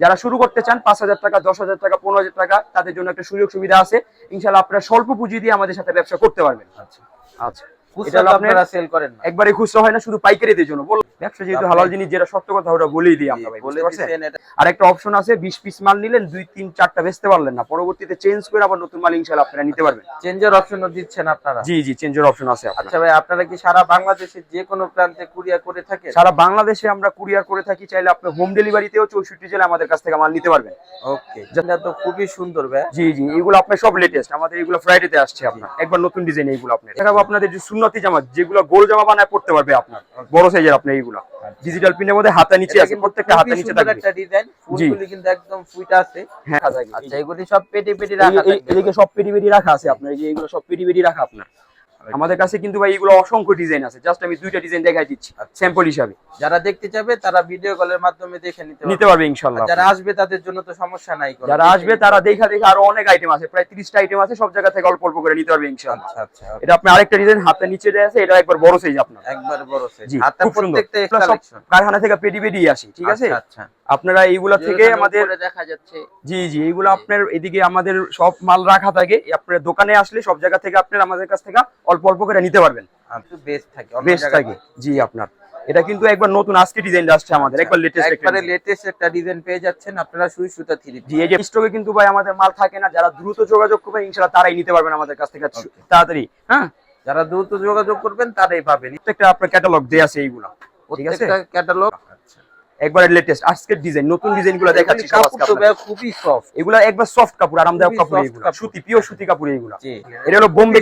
যারা শুরু করতে চান পাঁচ হাজার টাকা দশ হাজার টাকা পনেরো হাজার টাকা তাদের জন্য একটা সুযোগ সুবিধা আছে। ইনশাল্লাহ আপনারা স্বল্প পুঁজি দিয়ে আমাদের সাথে ব্যবসা করতে পারবেন। আচ্ছা। আচ্ছা। এটা খুচরা হলো তো আপনার আপনারা সেল একবারে খুচরা হয় না শুধু পাইকারিদের জন্য। ব্যবসা যেহেতু হালাল জিনিস যেটা সত্য কথা ওটা বলেই দিই আমরা ভাই বলে বুঝতে পারছেন? দিচ্ছেন এটা। আর একটা অপশন আছে বিশ পিস মাল নিলেন দুই তিন চারটা বেচতে পারলেন না। পরবর্তীতে চেঞ্জ করে আবার নতুন মাল ইনশাল্লাহ আপনারা নিতে পারবেন। চেঞ্জের অপশনও দিচ্ছেন আপনারা। জি জি চেঞ্জের অপশন আছে আচ্ছা ভাই আপনারা কি সারা বাংলাদেশের যে কোনো প্রান্তে কুরিয়ার করে সারা বাংলাদেশে আমরা কুরিয়ার করে থাকি চাইলে আপনি হোম ডেলিভারিতেও চৌষট্টি জেলা আমাদের কাছ থেকে মাল নিতে পারবেন। ওকে যেটা তো খুবই সুন্দর ভাই। জি জি এগুলো আপনার সব লেটেস্ট আমাদের এগুলো ফ্রাইডেতে আসছে আপনার। একবার নতুন ডিজাইন এইগুলো আপনার। দেখাবো আপনাদের যে সুন্নতি জামা যেগুলো গোল জামা বানায় পড়তে পারবে আপনার। বড় সাইজের আপনি এইগুলা। ডিজিটাল প্রিন্টের মধ্যে হাতা নিচে আছে প্রত্যেকটা হাতে নিচে থাকবে। একটা ডিজাইন ফুলগুলি কিন্তু একদম ফুইটা আছে। হ্যাঁ। আচ্ছা এগুলি সব পেটি পেটি রাখা এদিকে সব পেটি পেটি রাখা আছে আপনার এই যে এগুলো সব পেটি পেটি রাখা আপনার। আমাদের কাছে কিন্তু ভাই এগুলো অসংখ্য ডিজাইন আছে। জাস্ট আমি দুইটা ডিজাইন দেখাই দিচ্ছি আচ্ছা। স্যাম্পল হিসাবে। যারা দেখতে চাবে তারা ভিডিও কলের মাধ্যমে দেখে নিতে নিতে পারবে। ইনশাল্লাহ। যারা আসবে তাদের জন্য তো সমস্যা নাই। যারা আসবে তারা দেখা দেখে আরও অনেক আইটেম আছে। প্রায় তিরিশটা আইটেম আছে সব জায়গা থেকে অল্প অল্প করে নিতে পারবে ইনশাল্লাহ। আচ্ছা আচ্ছা এটা আপনি আরেকটা ডিজাইন হাতে নিচে দেয়া আছে এটা একবার বড় সাইজ আপনার। একবার বড় সাইজ হাতে প্রত্যেকটা কারখানা থেকে পেডি পেডি আসি ঠিক আছে? আচ্ছা আচ্ছা। আপনারা এইগুলা থেকে আমাদের দেখা যাচ্ছে। জি জি এইগুলো আপনার এদিকে আমাদের সব মাল রাখা থাকে। আপনার দোকানে আসলে সব জায়গা থেকে আপনার আমাদের কাছ থেকে অল্প অল্প করে নিতে পারবেন। বেস্ট থাকে বেস্ট থাকে। জি আপনার। এটা কিন্তু একবার নতুন আজকে ডিজাইন আসছে আমাদের একবার লেটেস্ট একটা একবারে লেটেস্ট একটা ডিজাইন পেয়ে যাচ্ছেন আপনারা সুই সুতা থ্রি জি এই যে স্টকে কিন্তু ভাই আমাদের মাল থাকে না যারা দ্রুত যোগাযোগ করবেন ইনশাআল্লাহ তারাই নিতে পারবেন আমাদের কাছ থেকে। তাড়াতাড়ি হ্যাঁ? যারা দ্রুত যোগাযোগ করবেন তারাই পাবেন। প্রত্যেকটা আপনার ক্যাটালগ দেয়া আছে এইগুলা। ঠিক আছে? ক্যাটালগ একবার লেটেস্ট আজকের ডিজাইন নতুন ডিজাইনগুলো দেখাচ্ছি খুবই সফট এগুলা একবার সফট কাপড় আরামদায়ক কাপড় এগুলা। সুতি পিওর সুতি কাপড় এগুলা জি। এটা হলো বোম্বে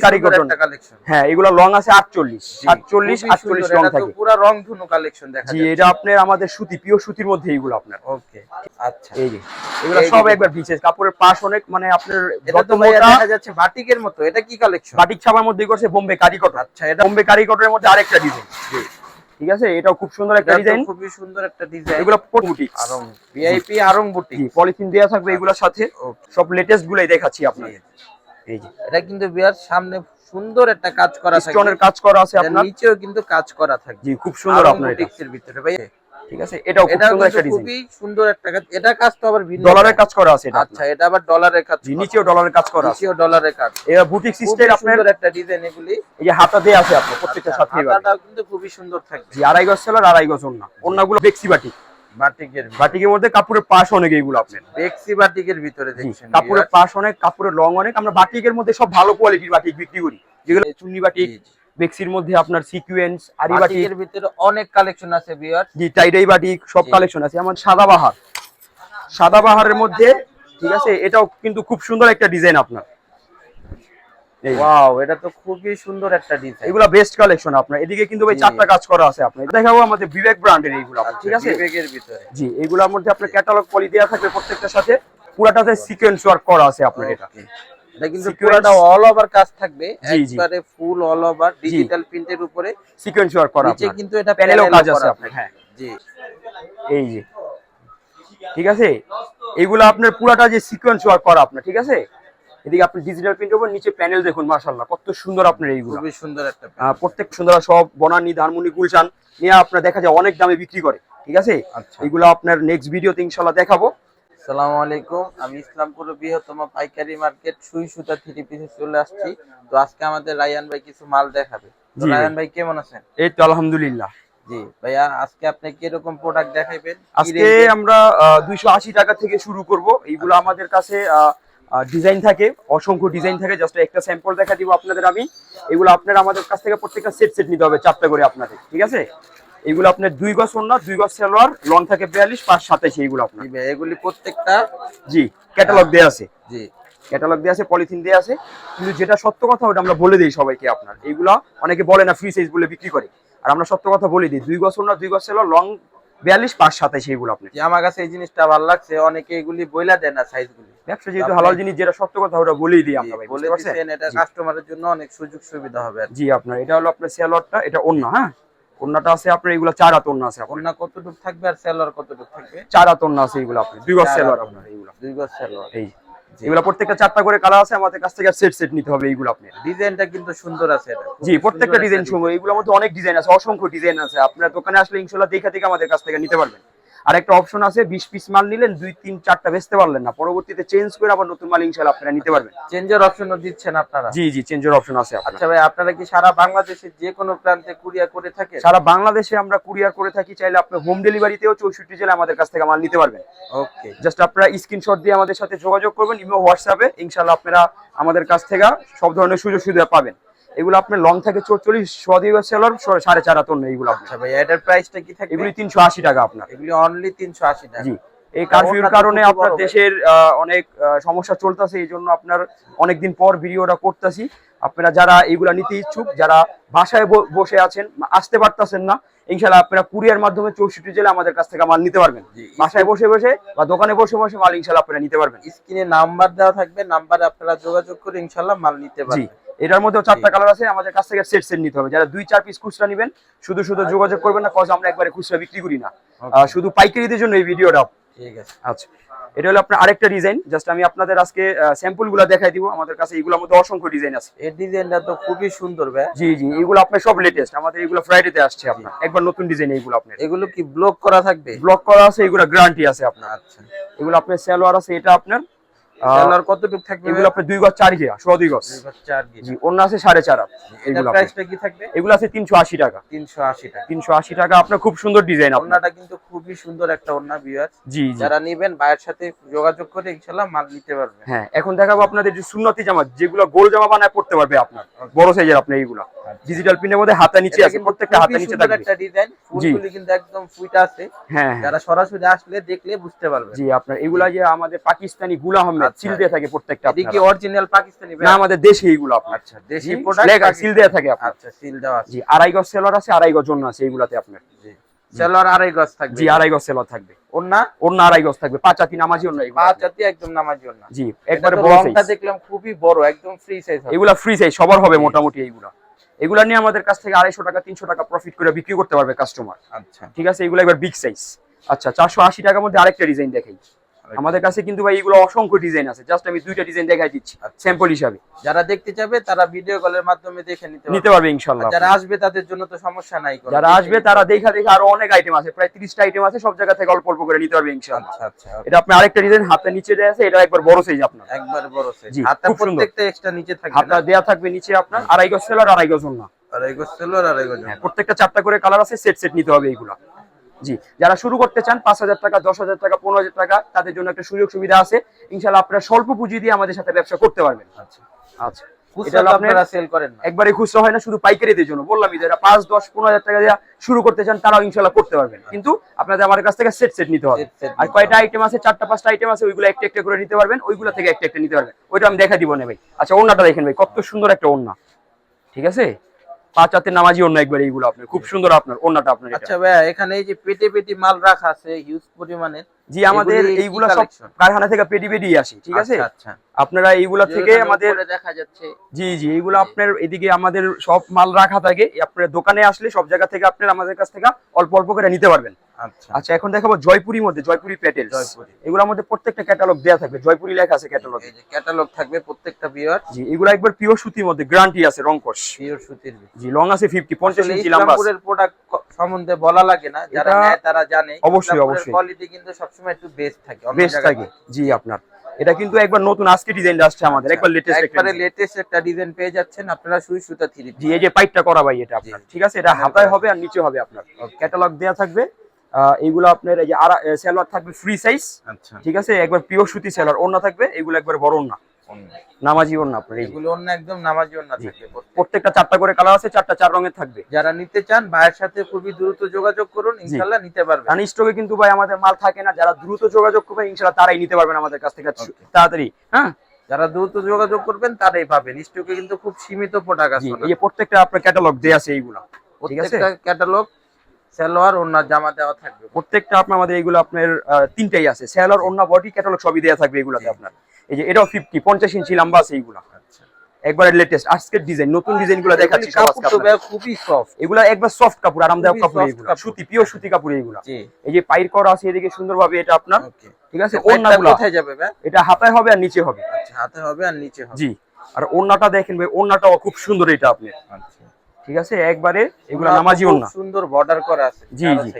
হ্যাঁ এগুলো লং আছে আটচল্লিশ। আটচল্লিশ আটচল্লিশ লং থাকে। পুরো রং ধনু কালেকশন দেখা জি এটা আপনার আমাদের সুতি পিওর সুতির মধ্যে এইগুলো আপনার। ওকে আচ্ছা। এই যে এগুলো সব একবার ভিজেস। কাপড়ের পাশ অনেক মানে আপনার এটা যত মোটা দেখা যাচ্ছে বাটিকের মতো। এটা কি কালেকশন বাটিক ছাপার মধ্যে করছে বোম্বে কারিকট আচ্ছা এটা বোম্বে কারিকটের মধ্যে আরেকটা ডিজাইন ঠিক আছে? এটাও খুব সুন্দর একটা ডিজাইন খুবই সুন্দর একটা ডিজাইন এগুলো বুটিক আরং ভিআইপি আরং বুটি পলিথিন দেওয়া থাকবে এগুলোর সাথে। সব লেটেস্ট গুলাই দেখাচ্ছি আপনাদের এই যে। এটা কিন্তু বিয়ার সামনে সুন্দর একটা কাজ করা থাকে স্টোনের কাজ করা আছে আপনার। নিচেও কিন্তু কাজ করা থাকে জি খুব সুন্দর আপনার এটা। ভিতরে। ভাই ঠিক আছে? এটাও খুব সুন্দর একটা ডিজাইন খুবই সুন্দর একটা কাজ। এটা কাজ তো আবার ভিন্ন ডলারের কাজ। করা আছে এটা আচ্ছা এটা আবার ডলারের কাজ নিচেও ডলারের কাজ করা আছে। নিচেও ডলারের কাজ। এবার বুটিক সিস্টেম আপনার সুন্দর একটা ডিজাইন এগুলি। এই যে হাতা দেয়া আছে আপনার প্রত্যেকটা সাথে হাতাটাও কিন্তু খুবই সুন্দর থাকবে জি আড়াই গজ সেলার আড়াই গজ ওন্না। ওন্নাগুলো বেক্সি বাটিক। বাটিকের বাটিকের মধ্যে কাপড়ের পাশ অনেক এইগুলো আপনার। বেক্সি বাটিকের ভিতরে দেখছেন কাপড়ের পাশ অনেক কাপড়ের রং অনেক। আমরা বাটিকের মধ্যে সব ভালো কোয়ালিটির বাটিক বিক্রি করি। যেগুলো চুন্নি বাটিক। বেক্সির মধ্যে আপনার সিকুয়েন্স আরি বাটিক বাটিকের ভিতরে অনেক কালেকশন আছে বিয়ার জি টাইডাই বাটিক সব কালেকশন আছে। আমার সাদা বাহার। সাদা বাহারের মধ্যে ঠিক আছে এটাও কিন্তু খুব সুন্দর একটা ডিজাইন আপনার। ওয়াও এটা তো খুবই সুন্দর একটা ডিজাইন এগুলা বেস্ট কালেকশন আপনার। এদিকে কিন্তু ভাই। চারটা কাজ করা আছে আপনার। দেখাবো আমাদের বিবেক ব্র্যান্ডের এইগুলো ঠিক আছে? বিবেকের ভিতরে। জি এগুলোর মধ্যে আপনার ক্যাটালগ পলি দেওয়া থাকবে প্রত্যেকটার সাথে। পুরাটাতে সিকোয়েন্স ওয়ার্ক করা আছে আপনার এটা. এটা কিন্তু পুরোটা অল ওভার কাজ থাকবে। একবারে ফুল অল ওভার ডিজিটাল প্রিন্টের উপরে। সিকোয়েন্স ওয়ার্ক করা নিচে কিন্তু এটা প্যানেলও কাজ আছে আপনার। হ্যাঁ জি। এই যে। ঠিক আছে? এগুলো আপনার পুরাটা যে সিকোয়েন্স ওয়ার্ক করা আপনার ঠিক আছে? এদিকে আপনি ডিজিটাল প্রিন্ট উপর নিচে প্যানেল দেখুন মাশাআল্লাহ কত সুন্দর আপনার এইগুলো। খুবই সুন্দর একটা প্রত্যেক সুন্দর সব বনানী ধানমন্ডি গুলশান নিয়ে আপনার দেখা যায় অনেক দামে বিক্রি করে। ঠিক আছে? আচ্ছা। এগুলো আপনার নেক্সট ভিডিওতে ইনশাল্লাহ দেখাবো। সালামু আলাইকুম। আমি ইসলামপুর বৃহত্তম পাইকারি মার্কেট সুই সুতা থ্রি পিসে চলে আসছি। তো আজকে আমাদের রায়ান ভাই কিছু মাল দেখাবে। রায়ান ভাই কেমন আছেন? এই তো আলহামদুলিল্লাহ। জি ভাইয়া আজকে আপনি কীরকম প্রোডাক্ট দেখাইবেন? কি আজকে আমরা দুইশো আশি টাকা থেকে শুরু করব। এইগুলো আমাদের কাছে ডিজাইন থাকে। অসংখ্য ডিজাইন থাকে। জাস্ট একটা স্যাম্পল দেখা দিব আপনাদের আমি। এগুলো আপনারা আমাদের কাছ থেকে প্রত্যেকটা সেট সেট নিতে হবে চারটা করে আপনাদের। ঠিক আছে? এগুলো আপনার দুই গজ ওন্না দুই গজ সালোয়ার লং থাকে বিয়াল্লিশ পাঁচ সাতাইশে এইগুলো আপনার। এগুলি প্রত্যেকটা জি ক্যাটালগ দেওয়া আছে। জি। ক্যাটালগ দেওয়া আছে পলিথিন দেওয়া আছে। কিন্তু যেটা সত্য কথা ওটা আমরা বলে দিই সবাইকে আপনার। এইগুলা অনেকে বলে না ফ্রি সাইজ বলে বিক্রি করে। আর আমরা সত্য কথা বলে দিই দুই গজ ওন্না দুই গজ সালোয়ার লং বিয়াল্লিশ পাঁচ সাতাইশে এইগুলো আপনি আমার কাছে এই জিনিসটা ভালো লাগছে অনেকে এগুলি বইলা দেয় না সাইজ গুলি ব্যবসা যেহেতু হালাল জিনিস যেটা সত্য কথা ওটা বলেই দিই আমরা বলে পারছেন? এটা কাস্টমারের জন্য অনেক সুযোগ সুবিধা হবে জি আপনার এটা হলো আপনার সেলোয়ারটা এটা অন্য হ্যাঁ? ওন্নাটা আছে আপনার এগুলো চার হাত ওন্না আছে আপনার। কতটুক থাকবে আর সেলর কতটুক থাকবে? চার হাত ওন্না আছে এগুলো আপনি দুই গজ সেলোয়ার আপনার। এগুলো দুই গজ সেলর এই এগুলো প্রত্যেকটা চারটা করে কালার আছে আমাদের কাছ থেকে সেট সেট নিতে হবে এইগুলো আপনি ডিজাইনটা কিন্তু সুন্দর আছে এটা। জি প্রত্যেকটা ডিজাইন সুন্দর এগুলোর মধ্যে অনেক ডিজাইন আছে অসংখ্য ডিজাইন আছে। আপনার দোকানে আসলে ইনশাল্লাহ দেখা থেকে আমাদের কাছ থেকে নিতে পারবেন। আর একটা অপশন আছে বিশ পিস মাল নিলেন দুই তিন চারটা বেচতে পারলেন না। পরবর্তীতে চেঞ্জ করে আবার নতুন মাল ইনশাল্লাহ আপনারা নিতে পারবেন। চেঞ্জের অপশনও দিচ্ছেন আপনারা? জি জি চেঞ্জের অপশন আছে আচ্ছা ভাই আপনারা কি সারা বাংলাদেশে যে কোনো প্রান্তে কুরিয়ার করে থাকে সারা বাংলাদেশে আমরা কুরিয়ার করে থাকি চাইলে আপনি হোম ডেলিভারিতেও চৌষট্টি জেলা আমাদের কাছ থেকে মাল নিতে পারবেন। ওকে জাস্ট আপনারা স্ক্রিনশট দিয়ে আমাদের সাথে যোগাযোগ করবেন ইমো হোয়াটসঅ্যাপে ইনশাল্লাহ আপনারা আমাদের কাছ থেকে সব ধরনের সুযোগ সুবিধা পাবেন। এগুলো আপনার লং থাকে সেলর সাড়ে চার হাতন এইগুলো আচ্ছা ভাই এটার প্রাইসটা কি থাকবে? এগুলি তিনশো আশি টাকা আপনার। এগুলি অনলি তিনশো আশি টাকা। জি। এই কারফিউর কারণে আপনার দেশের অনেক সমস্যা চলতেছে এই জন্য আপনার অনেকদিন পর ভিডিওটা করতেছি। আপনারা যারা এইগুলা নিতে ইচ্ছুক যারা বাসায় বসে আছেন আসতে পারতেছেন না ইনশাল্লাহ আপনারা কুরিয়ার মাধ্যমে চৌষট্টি জেলা আমাদের কাছ থেকে মাল নিতে পারবেন। বাসায় বসে বসে বা দোকানে বসে বসে মাল ইনশাল্লাহ আপনারা নিতে পারবেন। স্ক্রিনে নাম্বার দেওয়া থাকবে নাম্বারে আপনারা যোগাযোগ করে ইনশাল্লাহ মাল নিতে পারবেন। এটার মধ্যেও চারটা কালার আছে আমাদের কাছ থেকে সেট সেট নিতে হবে। যারা দুই চার পিস খুচরা নেবেন শুধু শুধু যোগাযোগ করবেন না কজ আমরা একবারে খুচরা বিক্রি করি না। শুধু পাইকারিদের জন্য এই ভিডিওটা ঠিক আছে। আচ্ছা। এটা হলো আপনার আরেকটা ডিজাইন জাস্ট আমি আপনাদের আজকে স্যাম্পলগুলা দেখাই দিব। আমাদের কাছে এগুলোর মধ্যে অসংখ্য ডিজাইন আছে। এই ডিজাইনটা তো খুবই সুন্দর ভাই। জি জি এগুলো আপনার সব লেটেস্ট আমাদের এগুলো ফ্রাইডেতে আসছে আপনার। একবার নতুন ডিজাইন এইগুলো আপনার। এগুলো কি ব্লক করা থাকবে? ব্লক করা আছে এগুলো গ্যারান্টি আছে আপনার। আচ্ছা। এগুলো আপনার সেলোয়ার আছে এটা আপনার কতটুকু থাকবে এগুলো আপনার দুই গজ চার গিয়া সোয়া দুই গজ। জি অন্য আছে সাড়ে চার হাত এগুলো আপনার। প্রাইসটা কি থাকবে? এগুলো আছে তিনশো আশি টাকা। তিনশো আশি টাকা। তিনশো আশি টাকা আপনার খুব সুন্দর ডিজাইন কিন্তু খুবই সুন্দর একটা ভিউয়ার জি যারা নিবেন সাথে যোগাযোগ করে ইনশাল্লাহ মাল নিতে পারবে হ্যাঁ এখন দেখাবো আপনাদের যে সুন্নতি জামা যেগুলো গোল জামা বানায় পড়তে পারবে আপনার। বড় সাইজের আপনার এইগুলো। ডিজিটাল প্রিন্টের মধ্যে হাতা নিচে আছে প্রত্যেকটা হাতা নিচে থাকবে। একটা ডিজাইন ফুলগুলি কিন্তু একদম ফুইটা আছে। হ্যাঁ হ্যাঁ। যারা সরাসরি আসলে দেখলে বুঝতে পারবে জি আপনার এগুলা যে আমাদের পাকিস্তানি গুলা আহমেদ আচ্ছা। সিল দিয়ে থাকে প্রত্যেকটা কি অরিজিনাল পাকিস্তানি না আমাদের দেশে আপনার। আচ্ছা দেশি প্রোডাক্ট লেখা সিল দেয়া থাকে আপনার। আচ্ছা সিল দেওয়া আছে। জি আড়াই গজ সেলর আছে আড়াই গজ আছে এইগুলাতে আপনার। জি সেলর আড়াই গজ থাকবে। জি আড়াই গজ সেলর থাকবে। আড়াই গজ থাকবে পাঁচ নামাজি পাঁচ একদম নামার জন্য জি একবারে একবারে বড় সাইজ দেখলাম খুবই বড় একদম ফ্রি সাইজ হবে। এগুলা ফ্রি সাইজ সবার হবে মোটামুটি এইগুলা। এগুলা নিয়ে আমাদের কাছ থেকে আড়াইশো টাকা তিনশো টাকা প্রফিট করে বিক্রি করতে পারবে কাস্টমার আচ্ছা। ঠিক আছে? এগুলো একবার বিগ সাইজ আচ্ছা চারশো আশি টাকার মধ্যে আরেকটা ডিজাইন দেখাই। আমাদের কাছে কিন্তু ভাই এগুলো অসংখ্য ডিজাইন আছে। জাস্ট আমি দুইটা ডিজাইন দেখাই দিচ্ছি আচ্ছা। স্যাম্পল হিসাবে। যারা দেখতে চাবে তারা ভিডিও কলের মাধ্যমে দেখে নিতে নিতে পারবে আর যারা আসবে তাদের জন্য তো সমস্যা নাই। যারা আসবে তারা দেখা দেখে আরও অনেক আইটেম আছে। প্রায় তিরিশটা আইটেম আছে সব জায়গা থেকে অল্প অল্প করে নিতে পারবে ইনশাল্লাহ। আচ্ছা আচ্ছা এটা আপনি আরেকটা ডিজাইন হাতে নিচে দেয়া আছে এটা একবার বড় সাইজ আপনার। একবার বড় সাইজ জি, হাতটা প্রত্যেকটা এক্সট্রা নিচে থাকবে হাতটা দেয়া থাকবে নিচে আপনার আড়াই গজ সেলার আড়াই গজ না আড়াই গজ সেলর আড়াই গজ হ্যাঁ, প্রত্যেকটা চারটা করে কালার আছে সেট সেট নিতে হবে এইগুলা জি যারা শুরু করতে চান পাঁচ হাজার টাকা দশ হাজার টাকা পনেরো হাজার টাকা তাদের জন্য একটা সুযোগ সুবিধা আছে। ইনশাল্লাহ আপনারা স্বল্প পুঁজি দিয়ে আমাদের সাথে ব্যবসা করতে পারবেন। আচ্ছা। আচ্ছা। একবারে খুচরা হয় না শুধু পাইকারিদের জন্য। বললামই যারা পাঁচ দশ পনেরো হাজার টাকা দিয়ে শুরু করতে চান তারাও ইনশাল্লাহ করতে পারবেন। কিন্তু আপনাদের আমার কাছ থেকে সেট সেট নিতে হবে। আর কয়টা আইটেম আছে চারটা পাঁচটা আইটেম আছে ওইগুলো একটা একটা করে নিতে পারবেন। ওইগুলো থেকে একটা একটা নিতে পারবেন। ওইটা আমি দেখা দিব না ভাই। আচ্ছা ওন্নাটা দেখেন ভাই কত সুন্দর একটা ওন্না ঠিক আছে? পাঁচ হাতের নামাজি অন্য একবার এইগুলো আপনার খুব সুন্দর আপনার অন্যটা আপনার আচ্ছা ভাইয়া এখানে এই যে পেটে পেটে মাল রাখা আছে হিউজ পরিমাণে জি আমাদের এইগুলা সব কারখানা থেকে পেডি পেডি আসে ঠিক আছে? আচ্ছা, আচ্ছা আপনারা এইগুলা থেকে আমাদের দেখা যাচ্ছে। জি জি এইগুলো আপনার এদিকে আমাদের সব মাল রাখা থাকে আপনার দোকানে আসলে সব জায়গা থেকে আপনার আমাদের কাছ থেকে অল্প অল্প করে নিতে পারবেন। আচ্ছা। আচ্ছা এখন দেখাবো জয়পুরির মধ্যে জয়পুরি প্যাটেল জয়পুরি। এগুলোর মধ্যে প্রত্যেকটা ক্যাটালগ দেয়া থাকবে জয়পুরি লেখা আছে ক্যাটালগ ক্যাটালগ থাকবে প্রত্যেকটা বিয়ার জি এগুলো একবার পিওর সুতির মধ্যে গ্যারান্টি আছে রংকশ। পিওর সুতির। জি লং আছে ফিফটি পঞ্চাশ আসলে ইঞ্চি লম্বা আছে। প্রোডাক্ট সম্বন্ধে বলা লাগে না যারা নেয় তারা জানে। অবশ্যই, অবশ্যই। কোয়ালিটি কিন্তু সবসময় একটু বেস্ট থাকে বেস্ট থাকে। জি আপনার। এটা কিন্তু একবার নতুন আজকে ডিজাইন আসছে আমাদের একবার লেটেস্ট একবারে লেটেস্ট একটা ডিজাইন পেয়ে যাচ্ছেন আপনারা সুই সুতা থ্রি জি এই যে পাইপটা করা ভাই এটা আপনার। ঠিক আছে এটা হাতায় হবে আর নিচে হবে আপনার। ক্যাটালগ দেয়া থাকবে। আহ, এইগুলো আপনার এই যে সেলোয়ার থাকবে ফ্রি সাইজ আচ্ছা। ঠিক আছে একবার পিওর সুতি সেলোয়ার ওন্না থাকবে এগুলো একবার বড় ওন্না নামাজি ওন্না আপনার এগুলো অন্য একদম নামাজি থাকবে প্রত্যেকটা। চারটা করে কালার আছে চারটা চার রঙের থাকবে। যারা নিতে চান ভাইয়ের সাথে খুবই দ্রুত যোগাযোগ করুন নিতে পারবেন। স্টকে কিন্তু ভাই আমাদের মাল থাকে না যারা দ্রুত যোগাযোগ করবেন ইনশাআল্লাহ তারাই নিতে পারবেন আমাদের কাছ থেকে। তাড়াতাড়ি হ্যাঁ? যারা দ্রুত যোগাযোগ করবেন তারাই পাবেন। স্টকে কিন্তু খুব সীমিত প্রোডাক্ট আছে। এই প্রত্যেকটা আপনার ক্যাটালগ দেয়া আছে এইগুলা। প্রত্যেকটা ক্যাটালগ সালোয়ার অন্য জামা দেওয়া থাকবে। প্রত্যেকটা আপনার আমাদের এগুলো আপনার তিনটাই আছে। সেলার অন্য বডি ক্যাটালগ সবই দেয়া থাকবে এগুলাতে আপনার। এই যে এটাও ফিফটি পঞ্চাশ ইঞ্চি লম্বা আছে এইগুলা। আচ্ছা। একবারে লেটেস্ট আজকের ডিজাইন নতুন ডিজাইনগুলো দেখাচ্ছি খুবই সফট এগুলা একবার সফট কাপড় আরামদায়ক কাপড় এগুলো সুতি পিওর সুতি কাপড় এগুলা এই যে পাইর করা আছে এদিকে সুন্দরভাবে এটা আপনার। ঠিক আছে? ওন্নাগুলো ওন্নাগুলা কোথায় যাবে এটা হাতায় হবে আর নিচে হবে। আচ্ছা হাতে হবে আর নিচে হবে। জি। আর ওন্নাটা দেখেন ভাই ওন্নাটাও খুব সুন্দর এটা আপনি। আচ্ছা। ঠিক আছে? একবারে এগুলো নামাজি ওন্না সুন্দর বর্ডার করা আছে। জি, জি।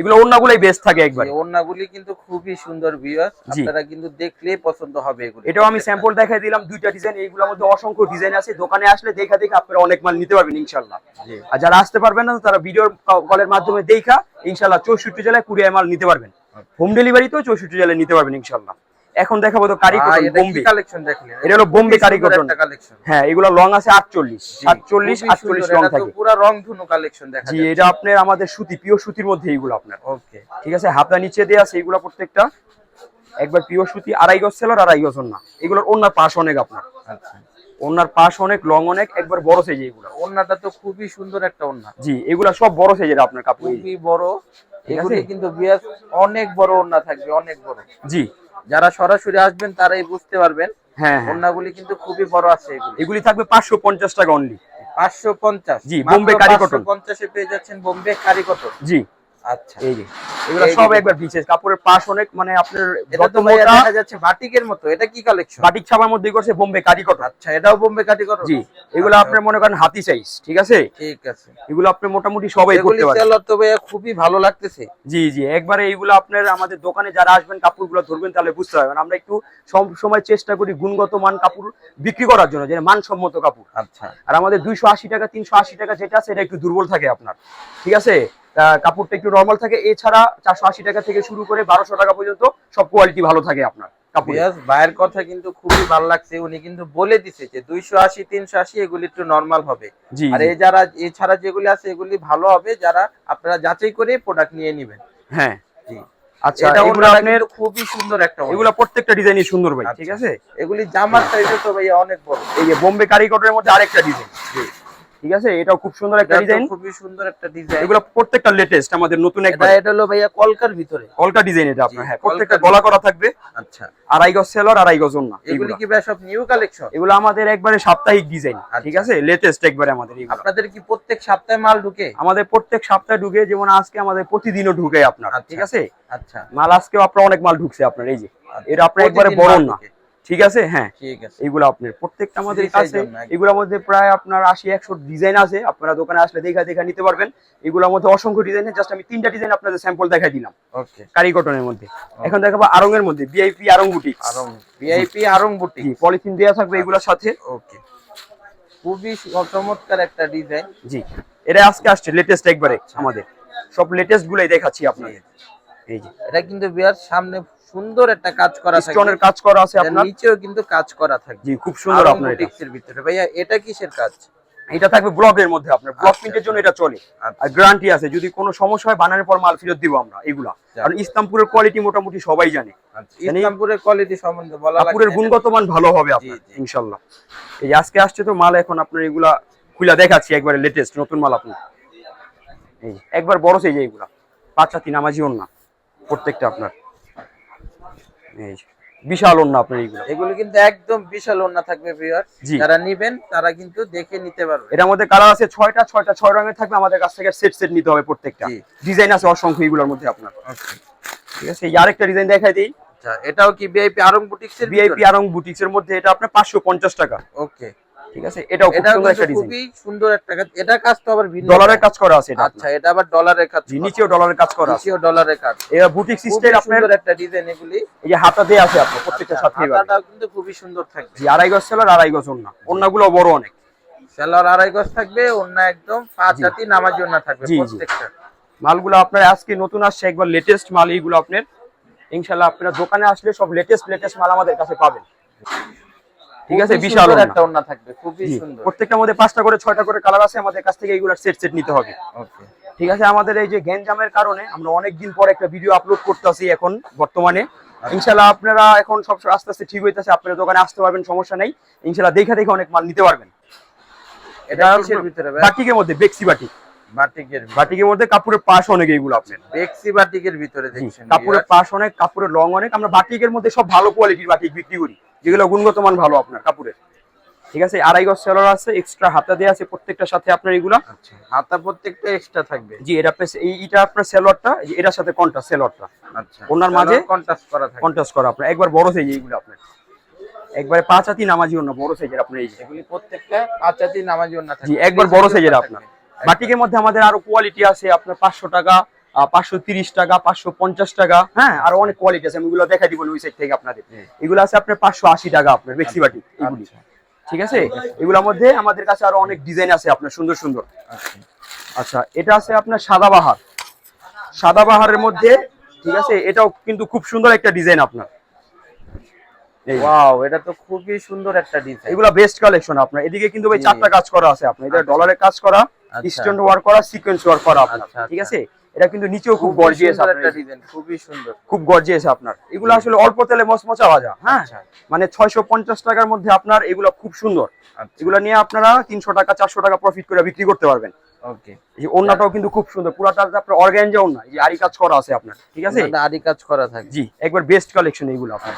এগুলো ওন্নাগুলাই বেস্ট থাকে একবারে। এই ওড়নাগুলি কিন্তু খুবই সুন্দর ভিউয়ার্স আপনারা কিন্তু দেখলেই পছন্দ হবে এগুলো। এটাও আমি স্যাম্পল দেখাই দিলাম দুইটা ডিজাইন এইগুলোর মধ্যে অসংখ্য ডিজাইন আছে। দোকানে আসলে দেখা দেখে আপনারা অনেক মাল নিতে পারবেন ইনশাল্লাহ জি। আর যারা আসতে পারবেন না তারা ভিডিও কলের মাধ্যমে দেখা ইনশাল্লাহ চৌষট্টি জেলায় কুড়িয়ে মাল নিতে পারবেন। হোম ডেলিভারি তো চৌষট্টি জেলায় নিতে পারবেন ইনশাল্লাহ এখন দেখাবো তো কারি কটন বোম্বে। কালেকশন দেখলেন? এটা হলো বোম্বে কারি কটন হ্যাঁ এগুলো লং আছে আটচল্লিশ। সাতচল্লিশ আটচল্লিশ লং থাকে। পুরো রং ধনু কালেকশন দেখা জি এটা আপনার আমাদের সুতি সুতির মধ্যে এইগুলো আপনার। ওকে। ঠিক আছে হাতা নিচে দেওয়া আছে এইগুলো প্রত্যেকটা। একবার সুতি আড়াই গজ সেলর আড়াই গজ না এগুলোর ওনার পাশ অনেক আপনার। আচ্ছা। ওনার পাশ অনেক লং অনেক একবার বড় সাইজ এইগুলো। ওড়নাটা তো খুবই সুন্দর একটা ওড়না জি এগুলা সব বড় সাইজের আপনার কাপড়। খুবই বড়। এগুলি কিন্তু বিয়াস অনেক বড় ওড়না থাকবে অনেক বড়। জি। যারা সরাসরি আসবেন তারাই বুঝতে পারবেন। হ্যাঁ হ্যাঁ। ওড়নাগুলি কিন্তু খুবই বড় আছে এগুলি। এগুলি থাকবে পাঁচশো পঞ্চাশ টাকা অনলি পাঁচশো পঞ্চাশ। জি, বোম্বে কারি কটন। পঞ্চাশে পেয়ে যাচ্ছেন বোম্বে কারি কটন জি। আচ্ছা। এই যে এগুলো সব একবার বিশেষ কাপড়ের পাশ অনেক মানে আপনার এটা তো দেখা যাচ্ছে বাটিকের মতো এটা কি কালেকশন বাটিক ছাপার মধ্যে করছে বোম্বে কারি কটন আচ্ছা এটাও বোম্বে কাটি কটন জি এগুলো আচ্ছা, মনে করেন হাতি সাইজ ঠিক আছে? ঠিক আছে। এগুলো আপনি মোটামুটি সবাই করতে পারেন। সেলার তো ভাইয়া খুবই ভালো লাগতেছে। জি জি একবারে এইগুলো আপনার আমাদের দোকানে যারা আসবেন কাপড়গুলো ধরবেন তাহলে বুঝতে পারবেন। আমরা একটু সব সময় চেষ্টা করি গুণগত মান কাপড় বিক্রি করার জন্য যেটা মানসম্মত কাপড়। আচ্ছা। আর আমাদের দুইশো আশি টাকা তিনশো আশি টাকা যেটা আছে এটা একটু দুর্বল থাকে আপনার ঠিক আছে? কাপড়টা একটু নর্মাল থাকে। এছাড়া চারশো আশি টাকা থেকে শুরু করে বারোশো টাকা পর্যন্ত সব কোয়ালিটি ভালো থাকে আপনার ভাইয়ের কথা কিন্তু খুবই ভালো লাগছে। উনি কিন্তু বলে দিছে যে দুইশো আশি তিনশো আশি এগুলি একটু নর্মাল হবে। আর এই যারা এছাড়া যেগুলি আছে এগুলি ভালো হবে যারা আপনারা যাচাই করে প্রোডাক্ট নিয়ে নেবেন। হ্যাঁ। জি। আচ্ছা এগুলো আপনার খুবই সুন্দর একটা এগুলো প্রত্যেকটা ডিজাইনই সুন্দর ভাই আচ্ছা। ঠিক আছে? এগুলি জামার সাইজে তো ভাইয়া অনেক বড়। এই যে বোম্বে কারিকটের মধ্যে আরেকটা ডিজাইন ঠিক আছে? এটাও খুব সুন্দর একটা ডিজাইন খুবই সুন্দর একটা ডিজাইন এগুলো প্রত্যেকটা লেটেস্ট আমাদের নতুন একটা এটা হলো ভাইয়া কলকার ভিতরে। কলকা ডিজাইন এটা আপনার হ্যাঁ প্রত্যেকটা গলা করা থাকবে। আচ্ছা। আড়াই গজ সেলর আড়াই গজ না এগুলি। কি ভাই সব নিউ কালেকশন এগুলো আমাদের একবারে সাপ্তাহিক ডিজাইন আচ্ছা। ঠিক আছে? লেটেস্ট একবারে আমাদের এগুলো। আপনাদের কি প্রত্যেক সপ্তাহে মাল ঢুকে? আমাদের প্রত্যেক সপ্তাহে ঢুকে যেমন আজকে আমাদের প্রতিদিনও ঢুকে আপনার আচ্ছা। ঠিক আছে? আচ্ছা। মাল আজকেও আপনার অনেক মাল ঢুকছে আপনার এই যে। আচ্ছা। এটা আপনার একবারে বড় না। ঠিক আছে? হ্যাঁ। এইগুলো আপনার প্রত্যেকটা আমাদের কাছে এগুলোর মধ্যে প্রায় আপনার আশি একশো ডিজাইন আছে। আপনারা দোকানে আসলে দেখা দেখা নিতে পারবেন। এগুলোর মধ্যে অসংখ্য ডিজাইন জাস্ট আমি তিনটা ডিজাইন আপনাদের স্যাম্পল দেখাই দিলাম। ওকে কারি কটনের মধ্যে। এখন দেখাবো আরং এর মধ্যে VIP Aarong boutique Aarong VIP Aarong বুটি পলিথিন দেওয়া থাকবে এগুলোর সাথে। ওকে খুবই চমৎকার একটা ডিজাইন জি। এটা আজকে আসছে লেটেস্ট একবারে আমাদের। সব লেটেস্ট গুলাই দেখাচ্ছি আপনাদের। এই যে। এটা কিন্তু বিয়ার সামনে সুন্দর একটা কাজ করা থাকে। স্টোনের কাজ করা আছে আপনার? নিচেও কিন্তু কাজ করা থাকে। জি খুব সুন্দর আপনার এটা। ভিতরে। ভাইয়া এটা কিসের কাজ? এটা থাকবে ব্লকের মধ্যে আপনার। ব্লক আচ্ছা, প্রিন্টের জন্য এটা চলে। আচ্ছা। আর গ্যারান্টি আছে যদি কোনো সমস্যা হয় বানানোর পর মাল ফেরত দিব আমরা এগুলা। কারণ ইসলামপুরের কোয়ালিটি মোটামুটি সবাই জানে। আচ্ছা, ইসলামপুরের কোয়ালিটি সম্বন্ধে বলা না। গুণগত মান ভালো হবে আপনার। ইনশাল্লাহ এই আজকে আসছে তো মাল এখন আপনার এগুলা খুলা দেখাচ্ছি একবারে লেটেস্ট নতুন মাল আপনার। এই একবার বড় সাইজ এইগুলা পাঁচ হাতি নামাজি না প্রত্যেকটা আপনার। এই বিশাল ওন্না আপনার এইগুলা। এগুলো কিন্তু একদম বিশাল ওন্না থাকবে ভিউয়ার যারা নিবেন তারা কিন্তু দেখে নিতে পারবে। এটার মধ্যে কালার আছে ছয়টা ছয়টা ছয় রঙের থাকবে। আমাদের কাছ থেকে সেট সেট নিতে হবে প্রত্যেকটা। ডিজাইন আছে অসংখ্য এগুলোর মধ্যে আপনার। ঠিক আছে এই আরেকটা ডিজাইন দেখাই দিই। আচ্ছা এটাও কি ভিআইপি আরং বুটিক্সের ভিআইপি আরং বুটিক্স এর মধ্যে এটা আপনার পাঁচশো পঞ্চাশ টাকা। ওকে ঠিক আছে? এটাও খুব এটা সুন্দর একটা ডিজাইন খুবই সুন্দর একটা কাজ। এটা কাজ তো আবার ভিন্ন ডলারের কাজ। করা আছে এটা আচ্ছা এটা আবার ডলারের কাজ নিচেও ডলারের কাজ করা আছে। নিচেও ডলারের কাজ। এবার বুটিক সিস্টেম আপনার সুন্দর একটা ডিজাইন এগুলি। এই যে হাতা দিয়ে আছে আপনার প্রত্যেকটা আচ্ছা, সাথে। হাতাটাও কিন্তু খুবই সুন্দর থাকবে। জি আড়াই গজ সেলার আড়াই গজ ওন্না। ওন্নাগুলো বড় অনেক। সেলার আড়াই গজ থাকবে অন্য একদম পাঁচ। হাতি নামার জন্য থাকবে। প্রত্যেকটা। মালগুলো আপনার আজকে নতুন আসছে একবার লেটেস্ট মাল এইগুলো আপনার। ইনশাল্লাহ আপনারা দোকানে আসলে সব লেটেস্ট লেটেস্ট মাল আমাদের কাছে পাবেন। ঠিক আছে বিশাল একটা ওন্না থাকবে খুবই সুন্দর। প্রত্যেকটার মধ্যে পাঁচটা করে ছয়টা করে কালার আছে আমাদের কাছ থেকে এইগুলোর সেট সেট নিতে হবে। ওকে ঠিক আছে আমাদের এই যে গ্যাঞ্জামের কারণে আমরা অনেক দিন পর একটা ভিডিও আপলোড করতেছি এখন বর্তমানে। ইনশাল্লাহ আপনারা এখন সব আস্তে আস্তে ঠিক হইতেছে আপনারা দোকানে আসতে পারবেন সমস্যা নেই। ইনশাল্লাহ দেখে দেখে অনেক মাল নিতে পারবেন। এটা? বাটিকের মধ্যে বেক্সি বাটিক বাটিকের বাটিকের মধ্যে কাপড়ের পাশ অনেক এইগুলো বেক্সি বাটিকের ভিতরে দেখছেন কাপড়ের পাশ অনেক কাপড়ের রং অনেক। আমরা বাটিকের মধ্যে সব ভালো কোয়ালিটির বাটিক বিক্রি করি যেগুলো গুণগত মান ভালো আপনার কাপড়ের। ঠিক আছে? আড়াই গজ সেলর আছে এক্সট্রা হাতা দেওয়া আছে প্রত্যেকটার সাথে আপনার এগুলা। আচ্ছা হাতা প্রত্যেকটা এক্সট্রা থাকবে? জি এটা আপনার- এই এটা আপনার সেলরটা এটার সাথে কন্টা সেলরটা। আচ্ছা ওনার মাঝে- কন্ট্রাস্ট করা কন্ট্রাস্ট করা আপনার। একবার বড় সাইজ এইগুলো আপনার। একবারে পাঁচ হাতি নামাজি না বড় সাইজের আপনার এই এগুলি প্রত্যেকটা পাঁচ হাতি নামার জন্য থাকবে। জি, একবার বড় এর আপনার। বাটিকের মধ্যে আমাদের আরও কোয়ালিটি আছে আপনার পাঁচশো টাকা পাঁচশো তিরিশ টাকা পাঁচশো পঞ্চাশ টাকা হ্যাঁ আরও অনেক কোয়ালিটি আছে আমি এগুলো দেখা দিব ওই সাইড থেকে আপনাদের। এগুলো আছে আপনার পাঁচশো আশি টাকা আপনার বেক্সি বাটি এগুলি। আচ্ছা। ঠিক আছে? এগুলোর মধ্যে আমাদের কাছে আরও অনেক ডিজাইন আছে আপনার সুন্দর সুন্দর। আচ্ছা। আচ্ছা এটা আছে আপনার সাদাবাহার সাদাবাহারের মধ্যে ঠিক আছে এটাও কিন্তু খুব সুন্দর একটা ডিজাইন আপনার। ওয়াও এটা তো খুবই সুন্দর একটা ডিজাইন এগুলা বেস্ট কালেকশন আপনার। এদিকে কিন্তু ভাই চারটা কাজ করা আছে আপনার। এটা আচ্ছা। ডলারের কাজ করা আচ্ছা। স্টোন ওয়ার্ক করা সিকোয়েন্স ওয়ার্ক করা আপনার। আচ্ছা, ঠিক আচ্ছা। আছে? এটা কিন্তু নিচেও খুব গর্জিয়াস একটা ডিজাইন খুবই সুন্দর। খুব গর্জিয়াস আপনার। এগুলো আসলে অল্প তেলে মচমচা ভাজা হ্যাঁ? আচ্ছা। মানে ছয়শো পঞ্চাশ টাকার মধ্যে আপনার এগুলো খুব সুন্দর। আচ্ছা। এগুলো নিয়ে আপনারা তিনশো টাকা চারশো টাকা প্রফিট করে বিক্রি করতে পারবেন। ওকে এই ওন্নাটাও কিন্তু খুব সুন্দর। পুরাটা আপনার অর্গ্যানজা ওন্না এই আরি কাজ করা আছে আপনার। ঠিক আছে? আদি কাজ করা থাকে। জি একবার বেস্ট কালেকশন এগুলো আপনার।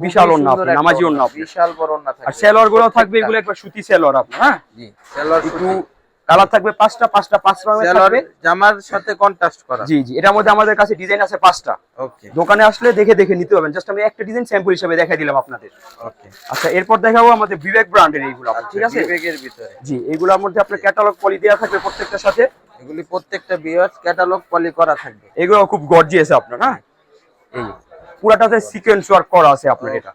বিশাল ওন্না সুন্দর নামাজি ওন্না আপনার। বিশাল বড় ওন্না থাকে আর সেলরগুলো থাকবে এগুলো একবার সুতি সেলর আপনার হ্যাঁ? জি সেলর একটু কালার থাকবে পাঁচটা পাঁচটা পাঁচ রঙের থাকবে। জামার সাথে কন্ট্রাস্ট করা। জি জি এটার মধ্যে আমাদের কাছে ডিজাইন আছে পাঁচটা। ওকে। দোকানে আসলে দেখে দেখে নিতে পারবেন। জাস্ট আমি একটা ডিজাইন স্যাম্পল হিসেবে দেখাই দিলাম আপনাদের। ওকে। আচ্ছা এরপর দেখাবো আমাদের বিবেক ব্র্যান্ডের এইগুলো ঠিক আছে? বিবেকের ভিতরে। জি এগুলোর মধ্যে আপনার ক্যাটালগ পলি দেওয়া থাকবে প্রত্যেকটার সাথে। এগুলি প্রত্যেকটা বিয়ার্স ক্যাটালগ পলি করা থাকবে। এগুলো খুব গর্জিয়াস আপনার হ্যাঁ? এই। পুরাটাতে সিকোয়েন্স ওয়ার্ক করা আছে আপনার এটা।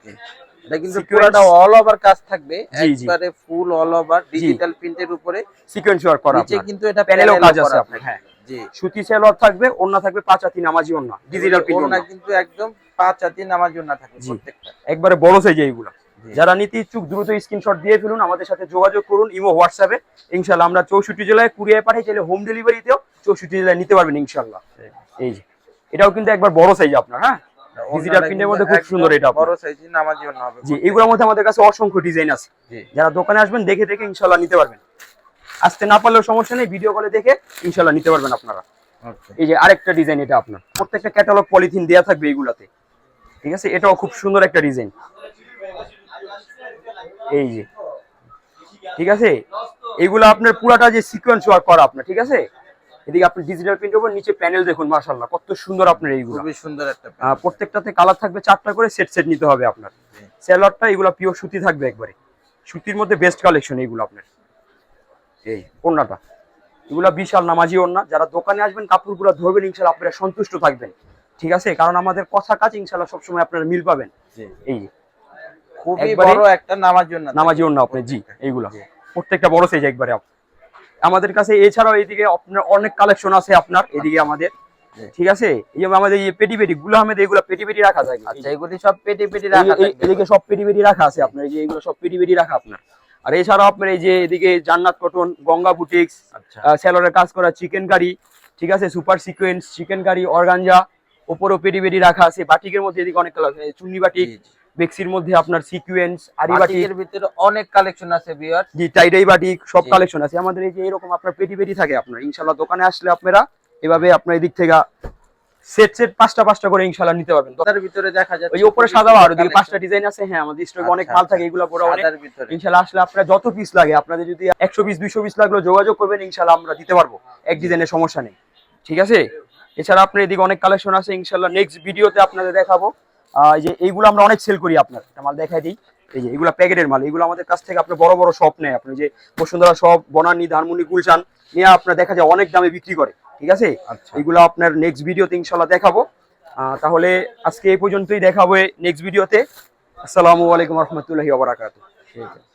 এটা কিন্তু পুরোটা অল ওভার কাজ থাকবে। একবারে ফুল অল ওভার ডিজিটাল প্রিন্টের উপরে। সিকোয়েন্স ওয়ার্ক করা আপনার। কিন্তু এটা প্যানেলও কাজ আছে আপনার। থাকবে। হ্যাঁ জি। সুতি সেলর থাকবে ওন্না থাকবে পাঁচ হাতি নামাজি ওন্না ডিজিটাল প্রিন্ট ওড়না কিন্তু একদম পাঁচ হাতি নামার জন্য থাকে প্রত্যেকটা। একবারে বড় সাইজে এইগুলো। যারা নিতে ইচ্ছুক দ্রুত স্ক্রিনশট দিয়ে ফেলুন আমাদের সাথে যোগাযোগ করুন ইমো হোয়াটসঅ্যাপে ইনশাল্লাহ আমরা চৌষট্টি জেলায় কুরিয়ার পাঠাই চাইলে হোম ডেলিভারিতেও চৌষট্টি জেলায় নিতে পারবেন ইনশাল্লাহ। এই যে। এটাও কিন্তু একবার বড় সাইজ আপনার হ্যাঁ? ডিজিটাল ওড়নাটা প্রিন্টের কিন্তু মধ্যে খুব সুন্দর এটা বড় সাইজের নামার জন্য হবে। জি এগুলোর মধ্যে আমাদের কাছে অসংখ্য ডিজাইন আছে। যারা দোকানে আসবেন দেখে দেখে নিতে পারবেন। আসতে না পারলেও সমস্যা নেই ভিডিও কলে দেখে নিতে পারবেন আপনারা। এই যে আরেকটা ডিজাইন এটা আপনার। প্রত্যেকটা ক্যাটালগ পলিথিন দেওয়া থাকবে এইগুলাতে। ঠিক আছে? এটাও খুব সুন্দর একটা ডিজাইন এই যে। ঠিক আছে? এগুলো আপনার পুরাটা যে সিকোয়েন্স ওয়ার্ক করা আপনার ঠিক আছে? এদিকে আপনি ডিজিটাল প্রিন্ট উপর নিচে প্যানেল দেখুন মাশাআল্লাহ কত সুন্দর আপনার এইগুলো। খুবই সুন্দর একটা প্রত্যেকটাতে কালার থাকবে চারটা করে সেট সেট নিতে হবে আপনার। স্যালাডটা এগুলো পিওর সুতি থাকবে একবারে। সুতির মধ্যে বেস্ট কালেকশন এইগুলো আপনার। এই ওড়নাটা। এগুলো বিশাল নামাজি ওড়না। যারা দোকানে আসবেন কাপড়গুলো ধরবেন ইনশাল্লাহ আপনারা সন্তুষ্ট থাকবেন। ঠিক আছে? কারণ আমাদের কথা কাজ ইনশাল্লাহ সবসময় আপনারা মিল পাবেন। এই খুবই বড় একটা জন্য থাকে। নামাজি ওড়না আপনি জি এইগুলা। প্রত্যেকটা বড় সাইজ একবারে আপ- আমাদের কাছে এছাড়াও এইদিকে আপনার অনেক কালেকশন আছে আপনার এদিকে আমাদের। ঠিক আছে? এই যে আমাদের এই পেটি পেটি গুলো আহমেদ এগুলো পেটি পেটি রাখা যায় আচ্ছা এগুলি সব পেটি পেটি রাখা এদিকে সব পেটি পেটি রাখা আছে আপনার এই যে এগুলো সব পেটি পেটি রাখা আপনার। আর এছাড়াও আপনার এই যে এদিকে জান্নাত কটন গঙ্গা বুটিক্স আচ্ছা। স্যালোরের কাজ করা চিকেন কারি ঠিক আছে? Super sequence chicken curry organza ওপরও পেটি পেটি রাখা আছে। বাটিকের মধ্যে এদিকে অনেক কালার চুন্নি বাটিক। বেক্সির মধ্যে আপনার সিকুয়েন্স আরি বাটিক বাটিকের ভিতরে অনেক কালেকশন আছে বিয়ার জি টাইডাই বাটিক সব কালেকশন আছে। আমাদের এই যে এরকম আপনার পেটি পেটি থাকে আপনার ইনশাল্লাহ দোকানে আসলে আপনারা এভাবে আপনার এদিক থেকে সেট সেট পাঁচটা পাঁচটা করে ইনশাল্লাহ নিতে পারবেন। তার ভিতরে দেখা যাচ্ছে ওই উপরে সাদা আর ওদিকে পাঁচটা ডিজাইন আছে হ্যাঁ আমাদের স্টকে আচ্ছা, অনেক মাল আচ্ছা। থাকে এগুলো পুরো অনেক ইনশাল্লাহ আসলে আপনারা যত পিস লাগে আপনাদের যদি একশো পিস দুইশো পিস লাগল যোগাযোগ করবেন ইনশাল্লাহ আমরা দিতে পারব। এক ডিজাইনের সমস্যা নেই। ঠিক আছে? এছাড়া আপনার এদিকে অনেক কালেকশন আছে ইনশাল্লাহ নেক্সট ভিডিওতে আপনাদের দেখাবো। এই যে এইগুলো আমরা অনেক সেল করি আপনার। একটা মাল দেখাই দিই। এই যে এগুলো প্যাকেটের মাল এগুলো আমাদের কাছ থেকে আপনার বড় বড় শপ নেয় আপনি। যে বসুন্ধরা সব বনানি ধানমুনি গুলশান নিয়ে আপনার দেখা যায় অনেক দামে বিক্রি করে। ঠিক আছে? আচ্ছা। এগুলো আপনার নেক্সট ভিডিওতে ইনশাল্লাহ দেখাবো। আহ, তাহলে আজকে এই পর্যন্তই দেখাবো নেক্সট ভিডিওতে আসসালামু আলাইকুম রহমতুল্লাহি ওবরাকাত ঠিক আছে।